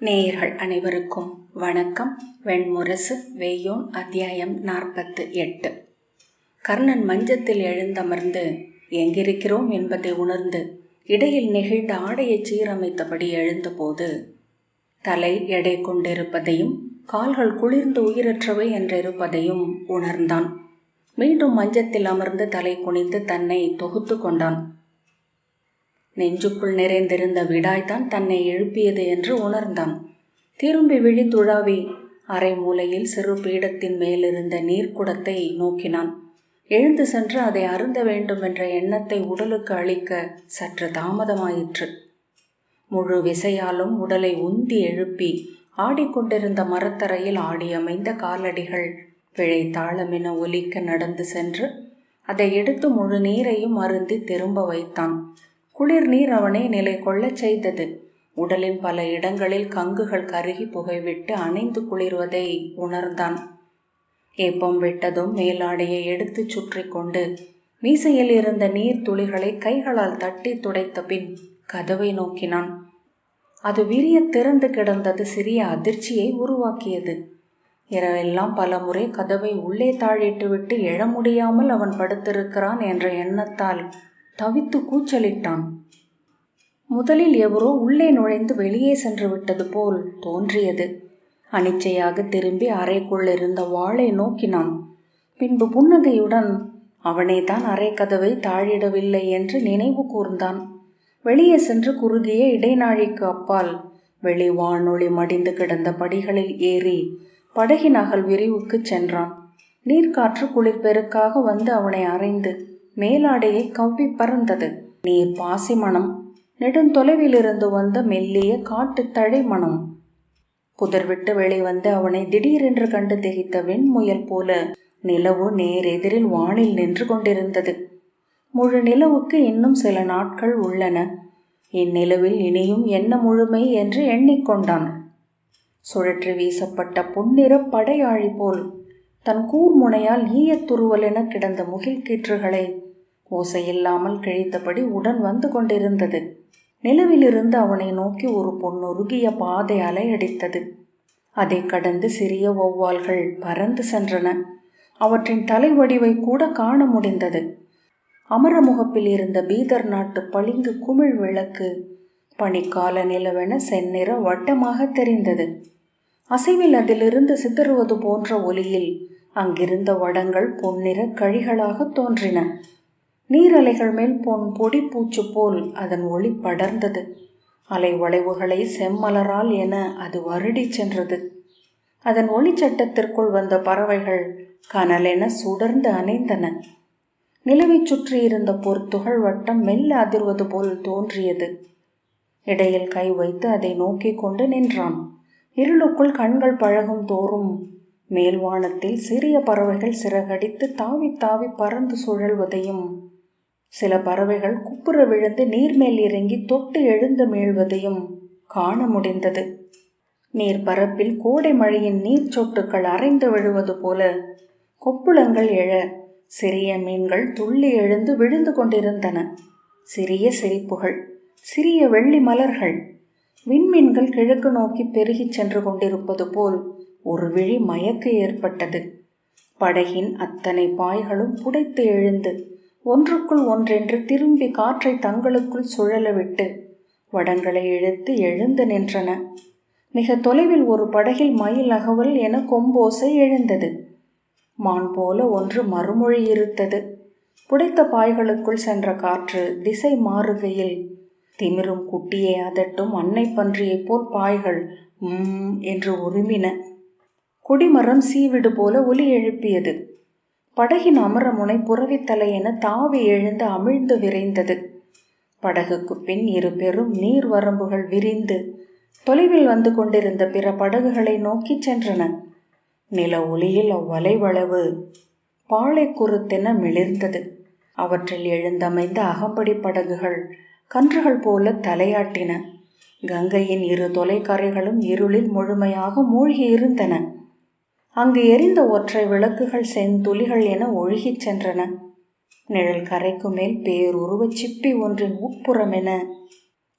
நேயர்கள் அனைவருக்கும் வணக்கம். வெண்முரசு வெய்யோன் அத்தியாயம் நாற்பத்து எட்டு. கர்ணன் மஞ்சத்தில் எழுந்தமர்ந்து எங்கிருக்கிறோம்? என்பதை உணர்ந்து இடையில் நெகிழ்ந்த ஆடையை சீரமைத்தபடி எழுந்தபோது தலை எடை கொண்டிருப்பதையும் கால்கள் குளிர்ந்து உயிரற்றவை என்றிருப்பதையும் உணர்ந்தான். மீண்டும் மஞ்சத்தில் அமர்ந்து தலை குனிந்து தன்னை தொகுத்து கொண்டான். நெஞ்சுக்குள் நிறைந்திருந்த விடாய்தான் தன்னை எழுப்பியது என்று உணர்ந்தான். திரும்பி விழித்துழாவி அரை மூலையில் சிறு பீடத்தின் மேலிருந்த நீர்க்குடத்தை நோக்கினான். எழுந்து சென்று அதை அருந்த வேண்டும் என்ற எண்ணத்தை உடலுக்கு அளிக்க சற்று தாமதமாயிற்று. முழு விசையாலும் உடலை உந்தி எழுப்பி ஆடிக்கொண்டிருந்த மரத்தரையில் ஆடியமைந்த காலடிகள் பிழை தாளமென ஒலிக்க நடந்து சென்று அதை எடுத்து முழு நீரையும் அருந்தி திரும்ப வைத்தான். குளிர் நீர் அவனை நிலை கொள்ளச் செய்தது. உடலின் பல இடங்களில் கங்குகள் கருகி புகைவிட்டு அணைந்து குளிர்வதை உணர்ந்தான். ஏப்பம் விட்டதும் மேலாடையை எடுத்து சுற்றி கொண்டு மீசையில் இருந்த நீர் துளிகளை கைகளால் தட்டி துடைத்த பின் கதவை நோக்கினான். அது விரிய திறந்து கிடந்தது சிறிய அதிர்ச்சியை உருவாக்கியது. இரவெல்லாம் பல முறை கதவை உள்ளே தாழிட்டுவிட்டு எழ முடியாமல் அவன் படுத்திருக்கிறான் என்ற எண்ணத்தால் தவித்து கூச்சலிட்டான். முதலில் எவரோ உள்ளே நுழைந்து வெளியே சென்று விட்டது போல் தோன்றியது. அனிச்சையாக திரும்பி அறைக்குள் இருந்த வாளை நோக்கினான். பின்பு புன்னகையுடன் அவனே தான் அறை கதவை தாழிடவில்லை என்று நினைவு கூர்ந்தான். வெளியே சென்று குறுகிய இடைநாழிக்கு அப்பால் வெளி வானொலி மடிந்து கிடந்த படிகளில் ஏறி படகின் அகல் விரிவுக்குச் சென்றான். நீர்க்காற்று குளிர்பெருக்காக வந்து அவனை அறைந்து மேலாடையை கவ்வி பறந்தது. நீர் பாசி மனம் நெடுந்தொலைவிலிருந்து வந்த மெல்லிய காட்டு தழை மனம் புதர்விட்டு வெளிவந்து அவனை திடீரென்று கண்டு திகைத்த வெண்முயல் போல நிலவு நேர் எதிரில் வானில் நின்று கொண்டிருந்தது. முழு நிலவுக்கு இன்னும் சில நாட்கள் உள்ளன. இந்நிலவில் இனியும் என்ன முழுமை என்று எண்ணிக்கொண்டான் சுழற்றி வீசப்பட்ட பொன்னிற படையாழி போல் தன் கூர்முனையால் ஈயத்துருவலென கிடந்த முகில் கீற்றுகளை ஓசையில்லாமல் கிழித்தபடி உடன் வந்து கொண்டிருந்தது. நிலவிலிருந்து அவனை நோக்கி ஒரு பொன்னுருகிய பாதை அலையடித்தது அதை கடந்து சிறிய ஒவ்வால்கள் பறந்து சென்றன. அவற்றின் தலை வடிவை கூட காண முடிந்தது. அமரமுகப்பில் இருந்த பீதர் நாட்டு பளிங்கு குமிழ் விளக்கு பனிக்கால நிலவென செந்நிற வட்டமாக தெரிந்தது. அசைவில் அதிலிருந்து சிதறுவது போன்ற ஒலியில் அங்கிருந்த வடங்கள் பொன்னிற கழிகளாக தோன்றின. நீரலைகள் மேல் போன் பொடி பூச்சு போல் அதன் ஒளி படர்ந்தது. அலை வளைவுகளை செம்மலரால் என அது வருடி சென்றது. அதன் ஒளிச்சட்டத்திற்குள் வந்த பறவைகள் கனலென சுடர்ந்து அணைந்தன. நிலவை சுற்றி இருந்த பொறுத்துகள் வட்டம் மெல்ல அதிர்வது போல் தோன்றியது. இடையில் கை வைத்து அதை நோக்கி கொண்டு நின்றான். இருளுக்குள் கண்கள் பழகும் தோறும் மேல்வானத்தில் சிறிய பறவைகள் சிறகடித்து தாவி தாவி பறந்து சுழல்வதையும் சில பறவைகள் குப்புற விழுந்து நீர்மேல் இறங்கி தொட்டு எழுந்து மீழ்வதையும் காண முடிந்தது. நீர்பரப்பில் கோடை மழையின் நீர் சொட்டுக்கள் அரைந்து விழுவது போல கொப்புளங்கள் எழ சிறிய மீன்கள் துள்ளி எழுந்து விழுந்து கொண்டிருந்தன. சிறிய சிரிப்புகள் சிறிய வெள்ளி மலர்கள் விண்மீன்கள் கிழக்கு நோக்கி பெருகிச் சென்று கொண்டிருப்பது போல் ஒரு விழி மயக்க ஏற்பட்டது. படகின் அத்தனை பாய்களும் புடைத்து எழுந்து ஒன்றுக்குள் ஒன்றென்று திரும்பி காற்றை தங்களுக்குள் சுழலவிட்டு வடங்களை இழுத்து எழுந்து நின்றன. மிக தொலைவில் ஒரு படகில் மயில் அகவல் என கொம்போசை எழுந்தது. மான் போல ஒன்று மறுமொழி இருத்தது. புடைத்த பாய்களுக்குள் சென்ற காற்று திசை மாறுகையில் திமிரும் குட்டியை அதட்டும் அன்னை பன்றியைப் போல் பாய்கள் உம் என்று உருமின. குடிமரம் சீவிடு போல ஒலி எழுப்பியது. படகின் அமரமுனை புறவித்தலை என தாவி எழுந்து அமிழ்ந்து விரைந்தது. படகுக்கு பின் இரு பெரும் நீர் வரம்புகள் விரிந்து தொலைவில் வந்து கொண்டிருந்த பிற படகுகளை நோக்கி சென்றன. நில ஒளியில் அவ்வலைவளவு பாலை குறுத்தென மிளிர்ந்தது. அவற்றில் எழுந்தமைந்த அகம்படி படகுகள் கன்றுகள் போல தலையாட்டின. கங்கையின் இரு தொலைக்கரைகளும் இருளில் முழுமையாக மூழ்கி இருந்தன அங்கு எரிந்த ஒற்றை விளக்குகள் செந்துளிகள் என ஒழுகிச் சென்றன. நிழல் கரைக்கு மேல் பேருருவச் சிப்பி ஒன்றின் உட்புறமென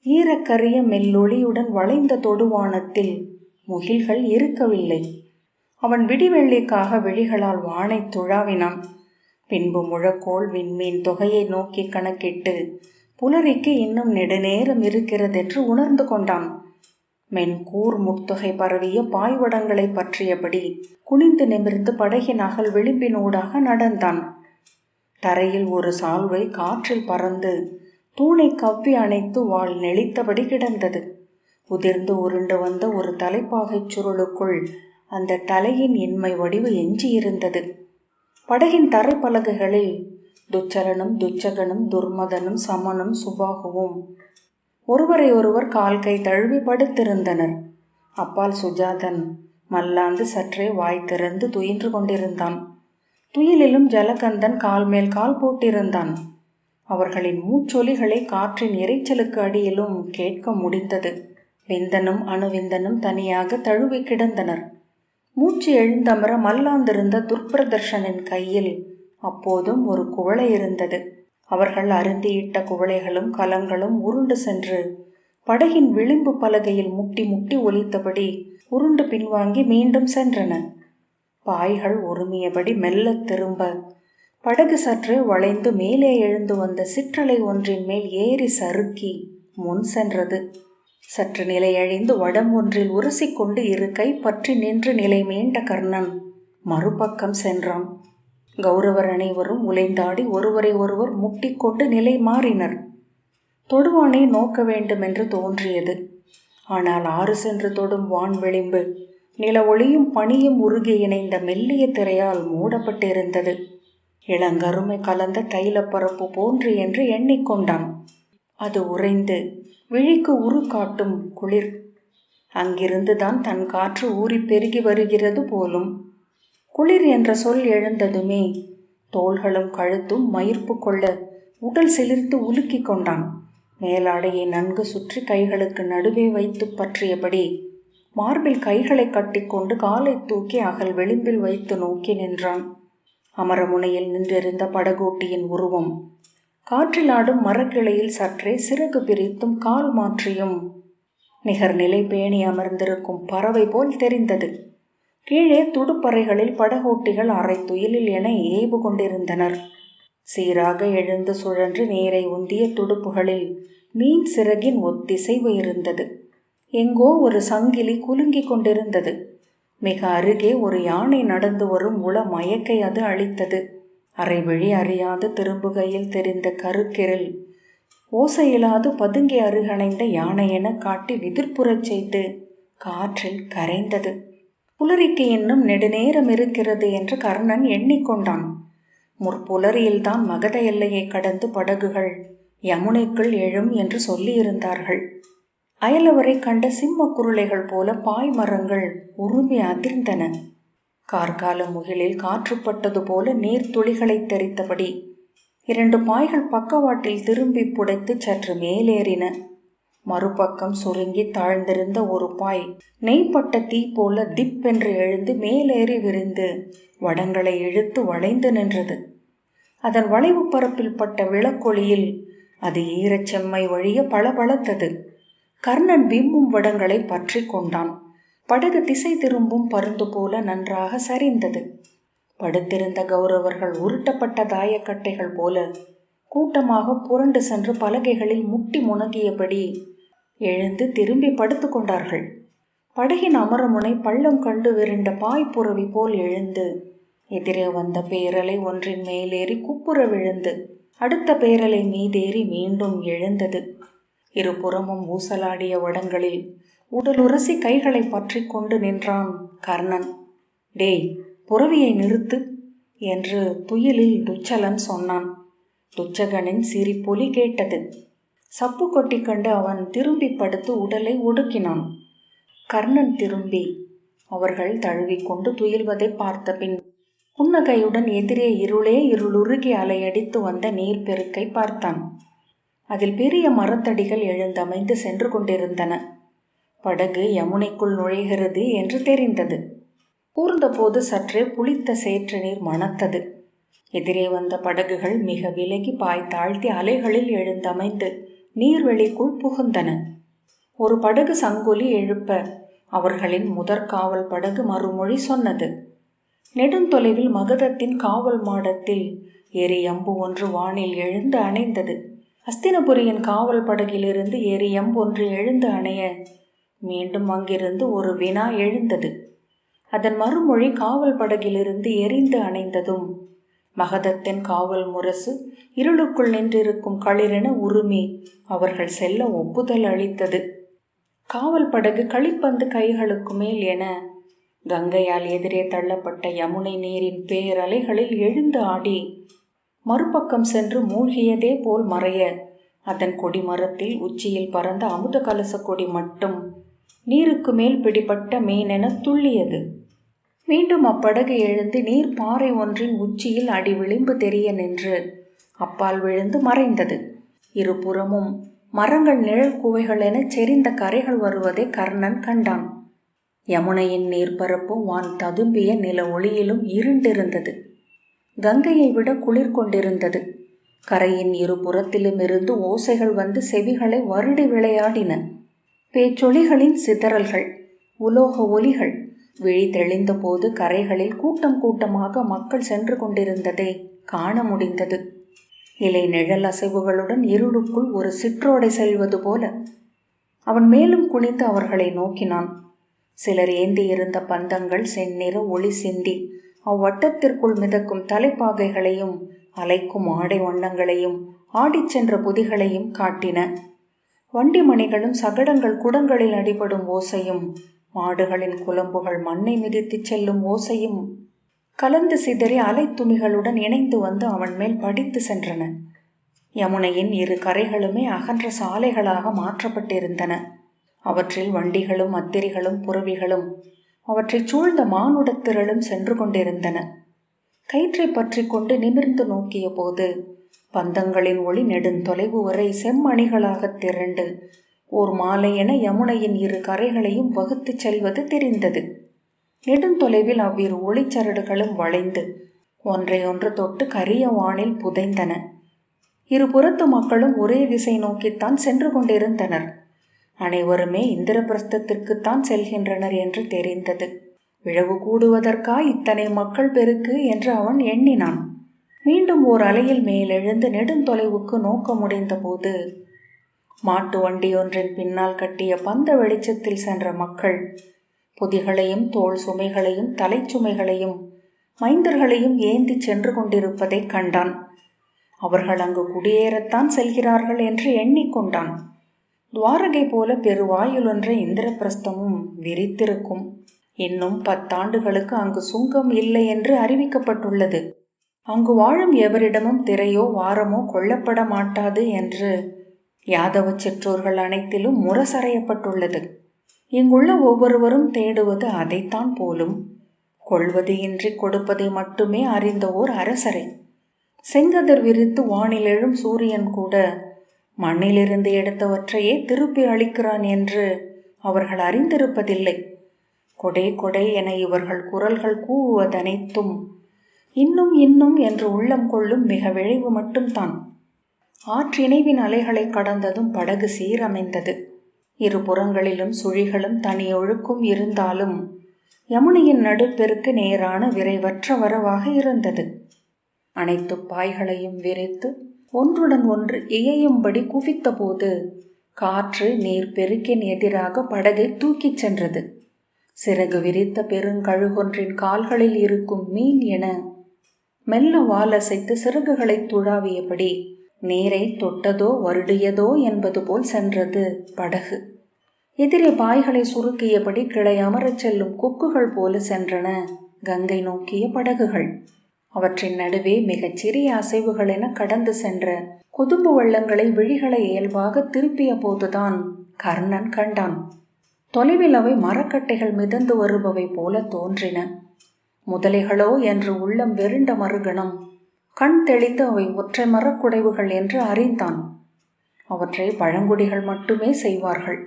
ஈரக்கரிய மெல்லொளியுடன் வளைந்த தொடுவானத்தில் முகில்கள் இருக்கவில்லை. அவன் விடிவெள்ளிக்காக விழிகளால் வானை துழாவினான். பின்பு முழக்கோள் விண்மீன் தொகையை நோக்கி கணக்கிட்டு புலரிக்கு இன்னும் நெடுநேரம் இருக்கிறதென்று உணர்ந்து கொண்டான். மென்கூர் முட்தொகை பரவிய பாய்வடங்களை பற்றியபடி குனிந்து நிமிர்ந்து படகின் அகல் விளிம்பினூடாக நடந்தான். தரையில் ஒரு சால்வை காற்றில் பறந்து தூணை கவ்வி அணைத்து வாழ் நெளித்தபடி கிடந்தது. உதிர்ந்து உருண்டு வந்த ஒரு தலைப்பாகைச் சுருளுக்குள் அந்த தலையின் இன்மை வடிவு எஞ்சியிருந்தது. படகின் தரைப்பலகைகளில் துச்சலனும் துச்சகனும் துர்மதனும் சமனும் சுபாகுவும் ஒருவரை ஒருவர் கால் கை தழுவி படுத்திருந்தனர். அப்பால் சுஜாதன் மல்லாந்து சற்றே வாய் திறந்து துயின்று கொண்டிருந்தான். துயிலிலும் ஜலகந்தன் கால் மேல் கால் போட்டிருந்தான். அவர்களின் மூச்சொலிகளை காற்றின் இறைச்சலுக்கு அடியிலும் கேட்க முடிந்தது. விந்தனும் அணுவிந்தனும் தனியாக தழுவி கிடந்தனர். மூச்சு எழுந்தமர மல்லாந்திருந்த துர்பிரதர்ஷனின் கையில் அப்போதும் ஒரு குவளை இருந்தது. அவர்கள் அருந்தியிட்ட குவளைகளும் கலங்களும் உருண்டு சென்று படகின் விளிம்பு பலகையில் முட்டி முட்டி ஒலித்தபடி உருண்டு பின்வாங்கி மீண்டும் சென்றன. பாய்கள் உருமியபடி மெல்ல திரும்ப படகு சற்று வளைந்து மேலே எழுந்து வந்த சிற்றலை ஒன்றின் மேல் ஏறி சறுக்கி முன் சென்றது. சற்று நிலையழிந்து வடம் ஒன்றில் உரசிக்கொண்டு இரு கை பற்றி நின்று நிலை மீண்ட கர்ணன் மறுபக்கம் சென்றான். கௌரவர் அனைவரும் உலைந்தாடி ஒருவரை ஒருவர் முட்டிக்கொண்டு நிலை மாறினர். தொடுவானை நோக்க வேண்டுமென்று தோன்றியது. ஆனால் ஆறு சென்று தொடும் வான் விளிம்பு நில ஒளியும் பனியும் உருகி இணைந்த மெல்லிய திரையால் மூடப்பட்டிருந்தது. இளங்கருமை கலந்த தைலப்பரப்பு போன்று என்று எண்ணிக்கொண்டான். அது உறைந்து விழிக்கு உரு காட்டும் குளிர். அங்கிருந்துதான் தன் காற்று ஊறி பெருகி வருகிறது போலும் குளிர் என்ற சொல் எழுந்ததுமே தோள்களும் கழுத்தும் மயிர்ப்பு கொள்ள உடல் சிலிர்த்து உலுக்கிக் கொண்டான். மேலாடையை நன்கு சுற்றி கைகளுக்கு நடுவே வைத்து பற்றியபடி மார்பில் கைகளை கட்டிக்கொண்டு காலை தூக்கி அகல் விளிம்பில் வைத்து நோக்கி நின்றான். அமரமுனையில் நின்றிருந்த படகோட்டியின் உருவம் காற்றில் ஆடும் மரக்கிளையில் சற்றே சிறகு பிரித்தும் கால் மாற்றியும் நிகர்நிலை பேணி அமர்ந்திருக்கும் பறவை போல் தெரிந்தது. கீழே துடுப்பறைகளில் படகோட்டிகள் அரை துயிலில் என ஏவு கொண்டிருந்தனர். சீராக எழுந்து சுழன்று நீரை உந்திய துடுப்புகளில் மீன் சிறகின் ஒத்திசைவு இருந்தது. எங்கோ ஒரு சங்கிலி குலுங்கிக் கொண்டிருந்தது. மிக அருகே ஒரு யானை நடந்து வரும் உள மயக்கை அது அளித்தது. அரைவழி அறியாது திரும்புகையில் தெரிந்த கருக்கிரல் ஓசையில்லாது பதுங்கி அருகணைந்த யானை என காட்டி விதிர்ப்புறச் செய்து காற்றில் கரைந்தது. புலரிக்கு இன்னும் நெடுநேரம் இருக்கிறது என்று கர்ணன் எண்ணிக்கொண்டான். முற்புலரியில்தான் மகத எல்லையை கடந்து படகுகள் யமுனைக்குள் எழும் என்று சொல்லியிருந்தார்கள். அயலவரை கண்ட சிம்ம குருளைகள் போல பாய் மரங்கள் உருமி அதிர்ந்தன. கார்கால முகிலில் காற்றுப்பட்டது போல நீர்த்துளிகளை தெரித்தபடி இரண்டு பாய்கள் பக்கவாட்டில் திரும்பி புடைத்து சற்று மேலேறின. மறுபக்கம் சுருங்கி தாழ்ந்திருந்த ஒரு பாய் நெய்ப்பட்ட தீ போல திப் என்று எழுந்து மேலேறி விரிந்து வடங்களை இழுத்து வளைந்து நின்றது. அதன் வளைவு பரப்பில் பட்ட விளக்கொளியில் அது ஈரச்செம்மை வழிய பளபளத்தது. கர்ணன் விம்மும் வடங்களை பற்றி கொண்டான். படகு திசை திரும்பும் பருந்து போல நன்றாக சரிந்தது. படுத்திருந்த கௌரவர்கள் உருட்டப்பட்ட தாயக்கட்டைகள் போல கூட்டமாக புரண்டு சென்று பலகைகளில் முட்டி முனகியபடி எழுந்து திரும்பி படுத்து கொண்டார்கள். படகின் அமரமுனை பள்ளம் கண்டு விருண்ட பாய்ப்புறவி போல் எழுந்து எதிரே வந்த பேரலை ஒன்றின் மேலேறி குப்புற விழுந்து அடுத்த பேரலை மீதேறி மீண்டும் எழுந்தது. இருபுறமும் ஊசலாடிய வடங்களில் உடலுரசி கைகளை பற்றி கொண்டு நின்றான் கர்ணன். டேய் புறவியை நிறுத்து என்று துயிலில் துச்சலன் சொன்னான். துச்சகனின் சிரிப்பொலி கேட்டது. சப்பு கொட்டி கண்டு அவன் திரும்பி படுத்து உடலை ஒடுக்கினான். கர்ணன் திரும்பி அவர்கள் தழுவிக்கொண்டு துயில்வதை பார்த்த பின் புன்னகையுடன் எதிரே இருளே இருளுருகி அலையடித்து வந்த நீர்ப்பெருக்கை பார்த்தான். அதில் பெரிய மரத்தடிகள் எழுந்தமைந்து சென்று கொண்டிருந்தன. படகு யமுனைக்குள் நுழைகிறது என்று தெரிந்தது. கூர்ந்தபோது சற்றே புளித்த சேற்று நீர் மணத்தது. எதிரே வந்த படகுகள் மிக விலகி பாய் தாழ்த்தி அலைகளில் எழுந்தமைந்து நீர்வெளிக்குள் புகுந்தன. ஒரு படகு சங்கொலி எழுப்ப அவர்களின் முதற் காவல் படகு மறுமொழி சொன்னது. நெடுந்தொலைவில் மகதத்தின் காவல் மாடத்தில் எரியம்பு ஒன்று வானில் எழுந்து அணைந்தது. அஸ்தினபுரியின் காவல் படகிலிருந்து எரியம்பு ஒன்று எழுந்து அணைய மீண்டும் அங்கிருந்து ஒரு வினா எழுந்தது. அதன் மறுமொழி காவல் படகிலிருந்து எரிந்து அணைந்ததும் மகதத்தின் காவல் முரசு இருளுக்குள் நின்றிருக்கும் களிரென உருமி அவர்கள் செல்ல ஒப்புதல் அளித்தது. காவல் படகு களிப்பந்து கைகளுக்கு மேல் என கங்கையால் எதிரே தள்ளப்பட்ட யமுனை நீரின் பேரலைகளில் எழுந்து ஆடி மறுபக்கம் சென்று மூழ்கியதே போல் மறைய அதன் கொடிமரத்தில் உச்சியில் பறந்த அமுத கலச கொடி மட்டும் நீருக்கு மேல் பிடிபட்ட மீனென துள்ளியது. மீண்டும் அப்படகு எழுந்து நீர் பாறை ஒன்றின் உச்சியில் அடி விளிம்பு தெரிய நின்று அப்பால் விழுந்து மறைந்தது. இருபுறமும் மரங்கள் நிழல் குவைகள் என செறிந்த கரைகள் வருவதை கர்ணன் கண்டான். யமுனையின் நீர்ப்பரப்பு வான் ததும்பிய நில ஒளியிலும் இருண்டிருந்தது. கங்கையை விட குளிர் கொண்டிருந்தது. கரையின் இருபுறத்திலும் இருந்து ஓசைகள் வந்து செவிகளை வருடி விளையாடின. பேச்சொலிகளின் சிதறல்கள் உலோக ஒலிகள் விழி தெளிந்த போது கரைகளில் கூட்டம் கூட்டமாக மக்கள் சென்று கொண்டிருந்ததை காண முடிந்தது. இலை நிழல் அசைவுகளுடன் இருளுக்குள் ஒரு சிற்றோடை செல்வது போல. அவன் மேலும் குனிந்து அவர்களை நோக்கினான். சிலர் ஏந்தியிருந்த பந்தங்கள் செந்நிற ஒளி சிந்தி அவ்வட்டத்திற்குள் மிதக்கும் தலைப்பாகைகளையும் அலைக்கும் ஆடை வண்ணங்களையும் ஆடிச் சென்ற புதிகளையும் காட்டின. வண்டி மணிகளும் சகடங்கள் குடங்களில் அடிபடும் ஓசையும் மாடுகளின் குலம்புகள் மண்ணை மிதித்துச் செல்லும் ஓசையும் கலந்து சிதறி அலைத்துணிகளுடன் இணைந்து வந்து அவன் மேல் படித்து சென்றன. யமுனையின் இரு கரைகளுமே அகன்ற சாலைகளாக மாற்றப்பட்டிருந்தன. அவற்றில் வண்டிகளும் அத்திரிகளும் புறவிகளும் அவற்றைச் சூழ்ந்த மானுடத்திரளும் சென்று கொண்டிருந்தன. கயிற்றை பற்றி கொண்டு நிமிர்ந்து நோக்கிய போது பந்தங்களின் ஒளி நெடுந்தொலைவு வரை செம்மணிகளாக திரண்டு ஓர் மாலை என யமுனையின் இரு கரைகளையும் வகுத்துச் செல்வது தெரிந்தது. நெடுந்தொலைவில் அவ்விரு ஒளிச்சரடுகளும் வளைந்து ஒன்றையொன்று தொட்டு கரிய வானில் புதைந்தன. இருபுறத்து மக்களும் ஒரே திசை நோக்கித்தான் சென்று கொண்டிருந்தனர். அனைவருமே இந்திரபிரஸ்தத்திற்குத்தான் செல்கின்றனர் என்று தெரிந்தது. விழவு கூடுவதற்கா இத்தனை மக்கள் பெருக்கு என்று அவன் எண்ணினான். மீண்டும் ஓர் அலையில் மேலெழுந்து நெடுந்தொலைவுக்கு நோக்க முடிந்தபோது மாட்டு மாட்டு வண்டியொன்றின் பின்னால் கட்டிய பந்த வெளிச்சத்தில் சென்ற மக்கள் பொதிகளையும் தோல் சுமைகளையும் தலைச்சுமைகளையும் மைந்தர்களையும் ஏந்தி சென்று கொண்டிருப்பதைக் கண்டான். அவர்கள் அங்கு குடியேறத்தான் செல்கிறார்கள் என்று எண்ணிக்கொண்டான். துவாரகை போல பெருவாயுலொன்ற இந்திரபிரஸ்தமும் விரித்திருக்கும். இன்னும் பத்தாண்டுகளுக்கு அங்கு சுங்கம் இல்லை என்று அறிவிக்கப்பட்டுள்ளது. அங்கு வாழும் எவரிடமும் திரையோ வாரமோ கொல்லப்பட மாட்டாது என்று யாதவ சிற்றோர்கள் அனைத்திலும் முரசறையப்பட்டுள்ளது. இங்குள்ள ஒவ்வொருவரும் தேடுவது அதைத்தான் போலும். கொள்வது இன்றி கொடுப்பதை மட்டுமே அறிந்த ஓர் அரசரை. செங்கதிர் விரித்து வானில் எழும் சூரியன் கூட மண்ணிலிருந்து எடுத்தவற்றையே திருப்பி அளிக்கிறான் என்று அவர்கள் அறிந்திருப்பதில்லை. கொடை கொடை என இவர்கள் குரல்கள் கூவுவதனைத்தும் இன்னும் இன்னும் என்று உள்ளம் கொள்ளும் மிக விழைவு மட்டும்தான். ஆற்றிணைவின் அலைகளை கடந்ததும் படகு சீரமைந்தது. இரு புறங்களிலும் சுழிகளும் தனியொழுக்கும் இருந்தாலும் யமுனையின் நடுப்பெருக்கு நேரான விரைவற்ற வரவாக இருந்தது. அனைத்து பாய்களையும் விரித்து ஒன்றுடன் ஒன்று இயையும்படி குவித்தபோது காற்று நீர் பெருக்கின் எதிராக படகை தூக்கிச் சென்றது. சிறகு விரித்த பெருங்கழுகொன்றின் கால்களில் இருக்கும் மீன் என மெல்ல வாலசைத்து சிறகுகளை துழாவியபடி நீரை தொட்டதோ வருடியதோ என்பது போல் சென்றது படகு. எதிரே பாய்களை சுருக்கியபடி கிளை அமரச் செல்லும் கொக்குகள் போல சென்றன கங்கை நோக்கிய படகுகள். அவற்றின் நடுவே மிகச் சிறிய அசைவுகள் என கடந்து சென்ற கொதும்பு வள்ளங்களை விழிகளை இயல்பாக திருப்பிய போதுதான் கர்ணன் கண்டான். தொலைவில் அவை மரக்கட்டைகள் மிதந்து வருபவை போல தோன்றின. முதலைகளோ என்று உள்ளம் வெருண்ட மறுகணம் கண் தெளிந்து அவை ஒற்றை மரக்குடைவுகள் என்று அறிந்தான். அவற்றை பழங்குடிகள் மட்டுமே செய்வார்கள்.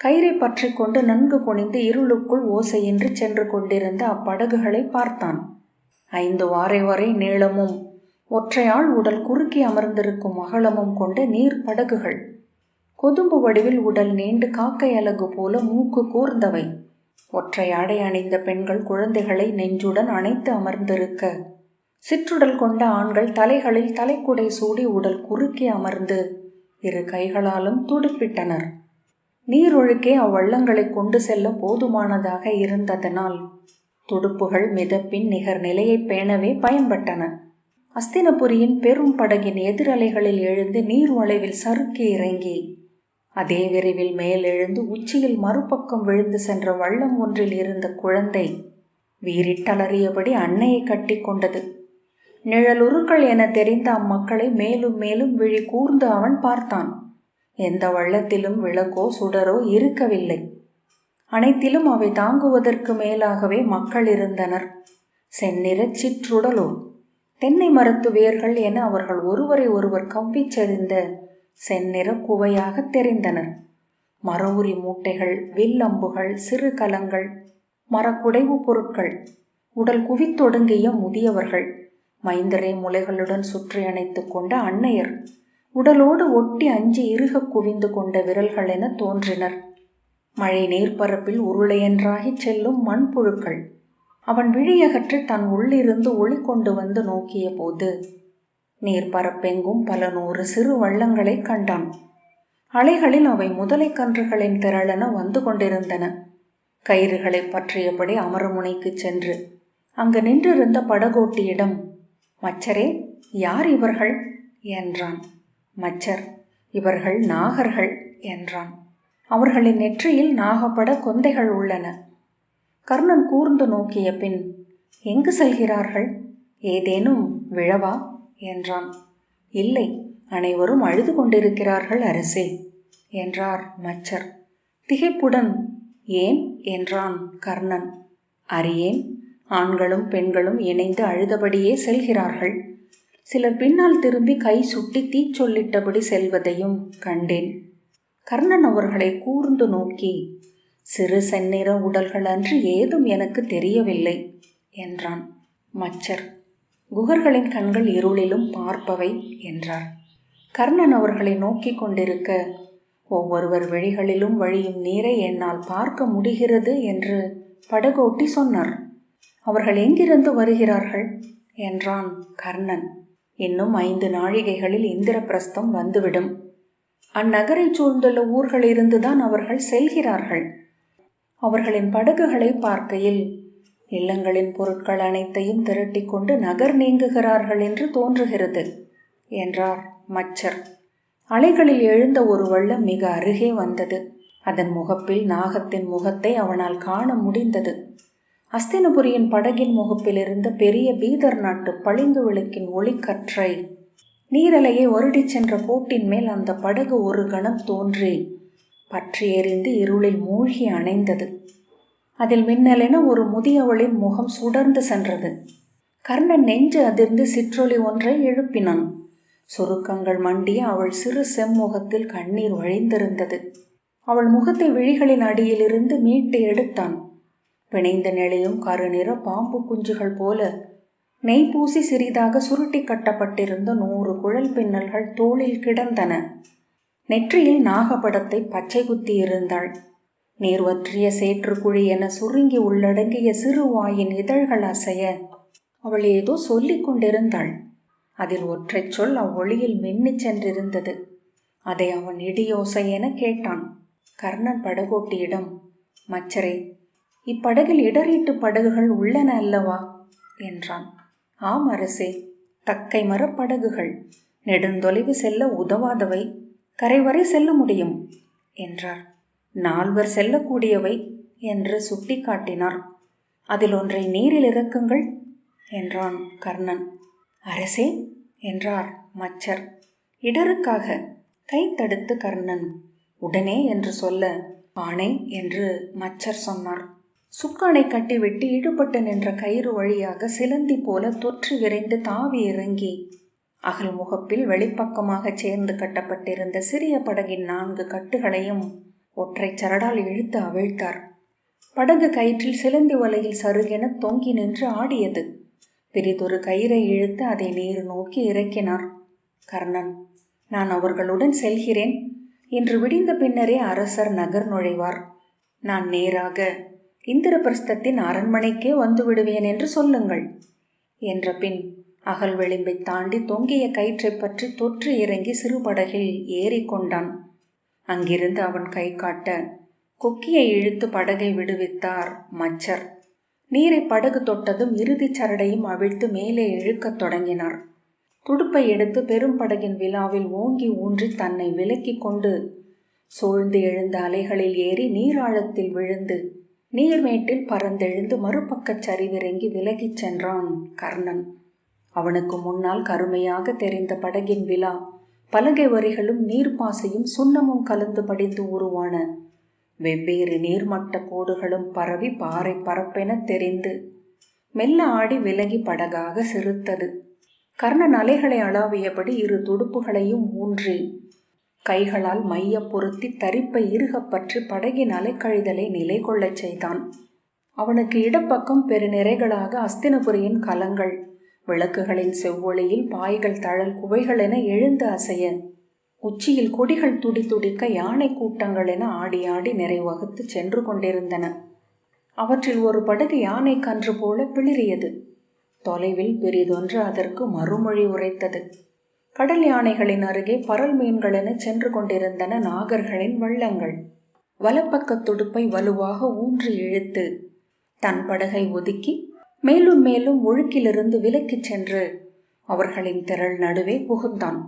கயிறை பற்றி கொண்டு நன்கு குனிந்து இருளுக்குள் ஓசையின்றி சென்று கொண்டிருந்த அப்படகுகளை பார்த்தான். ஐந்து வாரை வரை நீளமும் ஒற்றையாள் உடல் குறுக்கி அமர்ந்திருக்கும் அகலமும் கொண்ட நீர் படகுகள் கொதும்பு வடிவில் உடல் நீண்டு காக்கை அலகு போல மூக்கு கூர்ந்தவை. ஒற்றை ஆடை அணிந்த பெண்கள் குழந்தைகளை நெஞ்சுடன் அணைத்து அமர்ந்திருக்க சிற்றுடல் கொண்ட ஆண்கள் தலைகளில் தலைக்குடை சூடி உடல் குறுக்கி அமர்ந்து இரு கைகளாலும் துடுப்பிட்டனர். நீரொழுக்கே அவ்வள்ளங்களை கொண்டு செல்ல போதுமானதாக இருந்ததனால் துடுப்புகள் மிதப்பின் நிகர் நிலையை பேணவே பயன்பட்டன. அஸ்தினபுரியின் பெரும் படகின் எதிரலைகளில் எழுந்து நீர் வளைவில் சறுக்கி இறங்கி அதே விரைவில் மேலெழுந்து உச்சியில் மறுபக்கம் விழுந்து சென்ற வள்ளம் ஒன்றில் இருந்த குழந்தை வீரிட்டலறியபடி அன்னையை கட்டி கொண்டது. நிழலுருக்கள் என தெரிந்த அம்மக்களை மேலும் மேலும் விழி கூர்ந்து அவன் பார்த்தான். எந்த வள்ளத்திலும் விளக்கோ சுடரோ இருக்கவில்லை. அனைத்திலும் அவை தாங்குவதற்கு மேலாகவே மக்கள் இருந்தனர். செந்நிற சிற்றுடலோ தென்னை மரத்து வேர்கள் என அவர்கள் ஒருவரை ஒருவர் கவ்விச் செறிந்த செந்நிற குவையாக தெரிந்தனர். மரவுரி மூட்டைகள் வில்லம்புகள் சிறு கலங்கள் மரக்குடைவு பொருட்கள் உடல் குவித்தொடுங்கிய முதியவர்கள் மைந்தரை முலைகளுடன் சுற்றி அணைத்து கொண்ட அன்னையர். உடலோடு ஒட்டி அஞ்சி இறுக குவிந்து கொண்ட விரல்கள் என தோன்றினர். மழை நீர்ப்பரப்பில் உருளையன்றாகிச் செல்லும் மண்புழுக்கள். அவன் விழியகற்றி தன் உள்ளிருந்து ஒளி கொண்டு வந்து நோக்கிய போது நீர்ப்பரப்பெங்கும் பல நூறு சிறு வள்ளங்களை கண்டான். அலைகளில் அவை முதலை கன்றுகளின் திரளென வந்து கொண்டிருந்தன. கயிறுகளை பற்றியபடி அமரமுனைக்கு சென்று அங்கு நின்றிருந்த படகோட்டியிடம் மச்சரே யார் இவர்கள்? என்றான். மச்சர் இவர்கள் நாகர்கள் என்றான். அவர்களின் நெற்றியில் நாகப்பட கொந்தைகள் உள்ளன. கர்ணன் கூர்ந்து நோக்கிய பின் எங்கு செல்கிறார்கள்? ஏதேனும் விழவா? என்றான். இல்லை அனைவரும் அழுது கொண்டிருக்கிறார்கள் அரசே என்றார் மச்சர். திகைப்புடன் ஏன்? என்றான் கர்ணன். அறியேன் ஆண்களும் பெண்களும் இணைந்து அழுதபடியே செல்கிறார்கள். சிலர் பின்னால் திரும்பி கை சுட்டி தீச்சொல்லிட்டபடி செல்வதையும் கண்டேன். கர்ணன் அவர்களை கூர்ந்து நோக்கி சிறு செந்நிற உடல்கள் அன்று ஏதும் எனக்கு தெரியவில்லை என்றான். மச்சர் குகர்களின் கண்கள் இருளிலும் பார்ப்பவை என்றார். கர்ணன் அவர்களை நோக்கி கொண்டிருக்க ஒவ்வொருவர் வழிகளிலும் வழியும் நீரை என்னால் பார்க்க முடிகிறது என்று படகோட்டி சொன்னார். அவர்கள் எங்கிருந்து வருகிறார்கள்? என்றான் கர்ணன். இன்னும் ஐந்து நாழிகைகளில் இந்திரபிரஸ்தம் வந்துவிடும். அந்நகரை சூழ்ந்துள்ள ஊர்களிலிருந்துதான் அவர்கள் செல்கிறார்கள். அவர்களின் படகுகளை பார்க்கையில் இல்லங்களின் பொருட்கள் அனைத்தையும் திரட்டி கொண்டு நகர் நீங்குகிறார்கள் என்று தோன்றுகிறது என்றார் மச்சர். அலைகளில் எழுந்த ஒரு வள்ளம் மிக அருகே வந்தது. அதன் முகப்பில் நாகத்தின் முகத்தை அவனால் காண முடிந்தது. அஸ்தினபுரியின் படகின் முகப்பிலிருந்து பெரிய பீதர் நாட்டு பளிங்கு விளக்கின் ஒளிக்கற்றை. நீரலையை வருடிச் சென்ற கோட்டின் மேல் அந்த படகு ஒரு கணம் தோன்றி பற்றி எறிந்து இருளில் மூழ்கி அணைந்தது. அதில் மின்னலென ஒரு முதியவளின் முகம் சுடர்ந்து சென்றது. கர்ணன் நெஞ்சு அதிர்ந்து சிற்றொலி ஒன்றை எழுப்பினான். சுருக்கங்கள் மண்டிய அவள் சிறு செம்முகத்தில் கண்ணீர் வழிந்திருந்தது. அவள் முகத்தை விழிகளின் அடியிலிருந்து மீட்டு எடுத்தான். பிணைந்த நிலையும் கருநிற பாம்பு குஞ்சுகள் போல. நெய் பூசி சிறிதாக சுருட்டி கட்டப்பட்டிருந்த நூறு குழல் பின்னல்கள் தோளில் கிடந்தன. நெற்றியில் நாகப்படத்தை பச்சை குத்தி இருந்தாள். நீர்வற்றிய சேற்றுக்குழி என சுருங்கி உள்ளடங்கிய சிறு வாயின் இதழ்கள் அசைய அவள் ஏதோ சொல்லிக் கொண்டிருந்தாள். அதில் ஒற்றை சொல் அவ்வொளியில் மின்னிச் சென்றிருந்தது. அதை அவன் இடியோசை என கேட்டான். கர்ணன் படகோட்டியிடம் மச்சரே இப்படகில் இடரீட்டு படகுகள் உள்ளன அல்லவா? என்றான். ஆம் அரசே தக்கை மரப்படகுகள் நெடுந்தொலைவு செல்ல உதவாதவை. கரைவரை செல்ல முடியும் என்றார். நால்வர் செல்லக்கூடியவை என்று சுட்டிக்காட்டினார். அதில் ஒன்றை நீரில் இறக்குங்கள் என்றான் கர்ணன். அரசே என்றார் மச்சர். இடருக்காக கை தடுத்து கர்ணன். உடனே என்று சொல்ல ஆணை என்று மச்சர் சொன்னார். சுக்கானை கட்டிவிட்டு ஈடுபட்டு நின்ற கயிறு வழியாக சிலந்தி போல தொற்று விரைந்து தாவி இறங்கி அகல் முகப்பில் வெளிப்பக்கமாக சேர்ந்து கட்டப்பட்டிருந்த சிறிய படகின் நான்கு கட்டுகளையும் ஒற்றை சரடால் இழுத்து அவிழ்த்தார். படகு கயிற்றில் சிலந்தி வலையில் சருகென தொங்கி நின்று ஆடியது. பிரிதொரு கயிறை இழுத்து அதை நீர் நோக்கி இறக்கினார். கர்ணன் நான் அவர்களுடன் செல்கிறேன். இன்று விடிந்த பின்னரே அரசர் நகர் நுழைவார். நான் நேராக இந்திரபிரஸ்தத்தின் அரண்மனைக்கே வந்து விடுவேன் என்று சொல்லுங்கள் என்ற பின் அகல் விளிம்பை தாண்டி தொங்கிய கயிற்றை பற்றி தொற்று இறங்கி சிறுபடகில் ஏறிக்கொண்டான். அங்கிருந்து அவன் கை காட்ட கொக்கியை இழுத்து படகை விடுவித்தார் மச்சர். நீரை படகு தொட்டதும் இறுதிச் சரடையும் அவிழ்த்து மேலே இழுக்கத் தொடங்கினார். துடுப்பை எடுத்து பெரும் படகின் விழாவில் ஓங்கி ஊன்றி தன்னை விலக்கி கொண்டு சூழ்ந்து எழுந்த அலைகளில் ஏறி நீராழத்தில் விழுந்து நீர்மேட்டில் பறந்தெழுந்து மறுபக்கச் சரிவிறங்கி விலகிச் சென்றான் கர்ணன். அவனுக்கு முன்னால் கருமையாக தெரிந்த படகின் விழா பலகை வரிகளும் நீர்ப்பாசையும் சுண்ணமும் கலந்து படிந்து உருவான. வெவ்வேறு நீர்மட்ட கோடுகளும் பரவி பாறை பரப்பென தெரிந்து மெல்ல ஆடி விலகி படகாக சிறுத்தது. கர்ணன் அலைகளை அளாவியபடி இரு துடுப்புகளையும் ஊன்றி கைகளால் மைய பொருத்தி தரிப்பை இறுகப் பற்றி படகின் அலைக்கழிதலை நிலை கொள்ளச் செய்தான். அவனுக்கு இடப்பக்கம் பெருநிறைகளாக அஸ்தினபுரியின் கலங்கள் விளக்குகளின் செவ்வொளியில் பாய்கள் தழல் குவைகள் என எழுந்து அசைய உச்சியில் கொடிகள் துடி துடிக்க யானை கூட்டங்கள் என ஆடி ஆடி நிறைவகுத்து சென்று கொண்டிருந்தன. அவற்றில் ஒரு படகு யானை கன்று போல பிளிரியது தொலைவில் பெரிதொன்று அதற்கு மறுமொழி உரைத்தது. கடல் யானைகளின் அருகே பரல் மீன்களென சென்று கொண்டிருந்தன நாகர்களின் வள்ளங்கள். வலப்பக்க துடுப்பை வலுவாக ஊன்றி இழுத்து தன் படகை ஒதுக்கி மேலும் மேலும் ஒழுக்கிலிருந்து விலக்கிச் சென்று அவர்களின் திரள் நடுவே புகுந்தான்.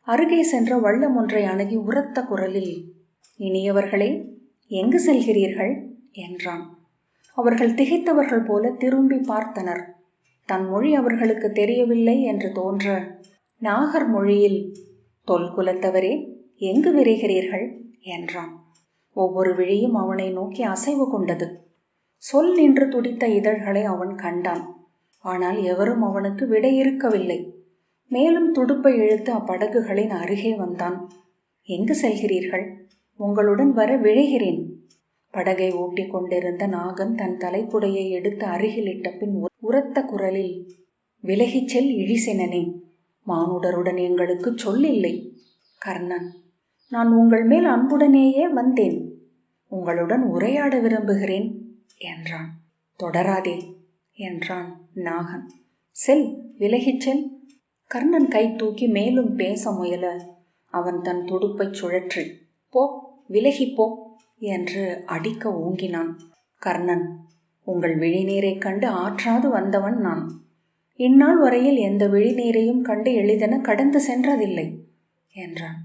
அருகே சென்ற வள்ளம் ஒன்றை அணுகி உரத்த குரலில் இனியவர்களே எங்கு செல்கிறீர்கள்? என்றான். அவர்கள் திகைத்தவர்கள் போல திரும்பி பார்த்தனர். தன் மொழி அவர்களுக்கு தெரியவில்லை என்று தோன்ற நாகர் மொழியில் தொல்குலத்தவரே எங்கு விரைகிறீர்கள்? என்றான். ஒவ்வொரு விழியும் அவனை நோக்கி அசைவு கொண்டது. சொல் நின்று துடித்த இதழ்களை அவன் கண்டான். ஆனால் எவரும் அவனுக்கு விடை இருக்கவில்லை. மேலும் துடுப்பை இழுத்து அப்படகுகளின் அருகே வந்தான். எங்கு செல்கிறீர்கள்? உங்களுடன் வர விழைகிறேன். படகை ஓட்டிக் கொண்டிருந்த நாகன் தன் தலைக்குடையை எடுத்து அருகிலிட்ட பின் உரத்த குரலில் விலகிச் செல் இழிசெனனே. மானுடருடன் எங்களுக்கு சொல்லில்லை. கர்ணன் நான் உங்கள் மேல் அன்புடனேயே வந்தேன். உங்களுடன் உரையாட விரும்புகிறேன் என்றான். தொடராதே என்றான் நாகன். செல் விலகிச் செல். கர்ணன் கை தூக்கி மேலும் பேச முயல. அவன் தன் துடுப்பைச் சுழற்றி போ விலகி போ என்று அடிக்க ஓங்கினான் கர்ணன் உங்கள் விழிநீரைக் கண்டு ஆற்றாது வந்தவன் நான். இந்நாள் வரையில் எந்த விழிநீரையும் கண்டு எளிதென கடந்து சென்றதில்லை என்றான்.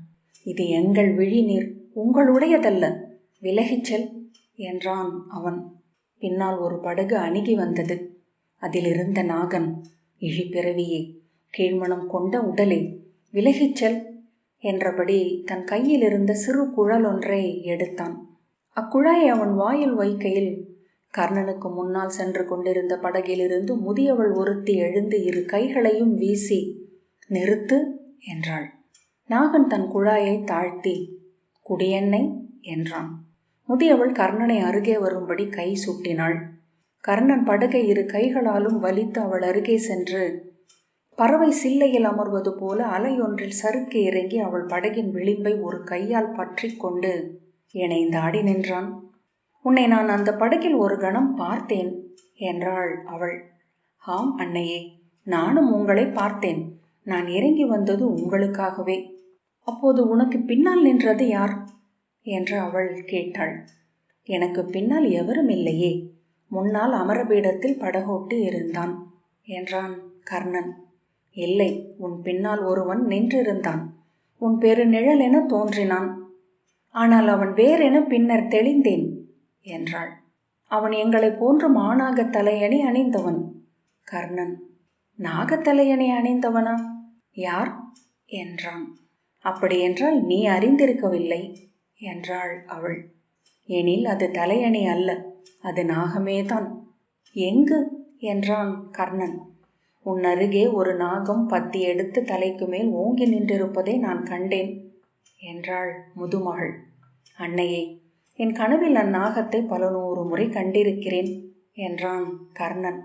இது எங்கள் விழிநீர் உங்களுடையதல்ல விலகிச் செல் என்றான் அவன். பின்னால் ஒரு படகு அணுகி வந்தது. அதிலிருந்த நாகன் இழிப்பிறவியே கீழ்மணம் கொண்ட உடலே விலகிச் செல் என்றபடி தன் கையில் இருந்த சிறு குழல் ஒன்றை எடுத்தான். அக்குழாயை அவன் வாயில் வைக்கையில் கர்ணனுக்கு முன்னால் சென்று கொண்டிருந்த படகிலிருந்து முதியவள் ஒருத்தி எழுந்து இரு கைகளையும் வீசி நிறுத்து என்றாள். நாகன் தன் குழாயை தாழ்த்தி குடியெண்ணெய் என்றான். முதியவள் கர்ணனை அருகே வரும்படி கை சூட்டினாள். கர்ணன் படகை இரு கைகளாலும் வலித்து அவள் அருகே சென்று பறவை சில்லையில் அமர்வது போல அலையொன்றில் சறுக்கு இறங்கி அவள் படகின் விளிம்பை ஒரு கையால் பற்றி கொண்டு இணைந்தாடி நின்றான். உன்னை நான் அந்த படகில் ஒரு கணம் பார்த்தேன் என்றாள் அவள். ஆம் அன்னையே நானும் உங்களை பார்த்தேன். நான் இறங்கி வந்தது உங்களுக்காகவே. அப்போது உனக்கு பின்னால் நின்றது யார்? என்று அவள் கேட்டாள். எனக்கு பின்னால் எவரும் இல்லையே. முன்னால் அமரபீடத்தில் படகோட்டி இருந்தான் என்றான் கர்ணன். இல்லை உன் பின்னால் ஒருவன் நின்றிருந்தான். உன் பெருநிழல் என தோன்றினான். ஆனால் அவன் வேறென பின்னர் தெளிந்தேன். என்றாள். அவன் எங்களைப் போன்று மானாக தலையணி அணிந்தவன். கர்ணன் நாகத்தலையணி அணிந்தவனா? யார்? என்றான். அப்படியென்றால் நீ அறிந்திருக்கவில்லை என்றாள் அவள். எனில் அது தலையணி அல்ல அது நாகமேதான் எங்கு? என்றான் கர்ணன். உன் அருகே ஒரு நாகம் பத்தி எடுத்து தலைக்கு மேல் ஓங்கி நின்றிருப்பதை நான் கண்டேன் என்றாள் முதுமகள். அன்னையே என் கனவில் அந்நாகத்தை பல நூறு முறை கண்டிருக்கிறேன் என்றான் கர்ணன்.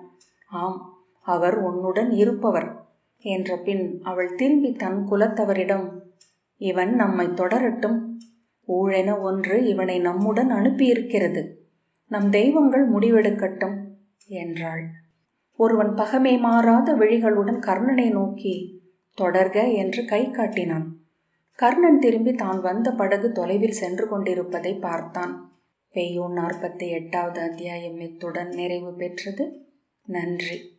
ஆம் அவர் உன்னுடன் இருப்பவர் என்ற பின் அவள் திரும்பி தன் குலத்தவரிடம் இவன் நம்மை தொடரட்டும். ஊழென ஒன்று இவனை நம்முடன் அனுப்பியிருக்கிறது. நம் தெய்வங்கள் முடிவெடுக்கட்டும் என்றாள். ஒருவன் பகமை மாறாத விழிகளுடன் கர்ணனை நோக்கி தொடர்க என்று கை காட்டினான். கர்ணன் திரும்பி தான் வந்த படகு தொலைவில் சென்று கொண்டிருப்பதை பார்த்தான். பெய்யூன் நாற்பத்தி எட்டாவது அத்தியாயம் இத்துடன் நிறைவு பெற்றது. நன்றி.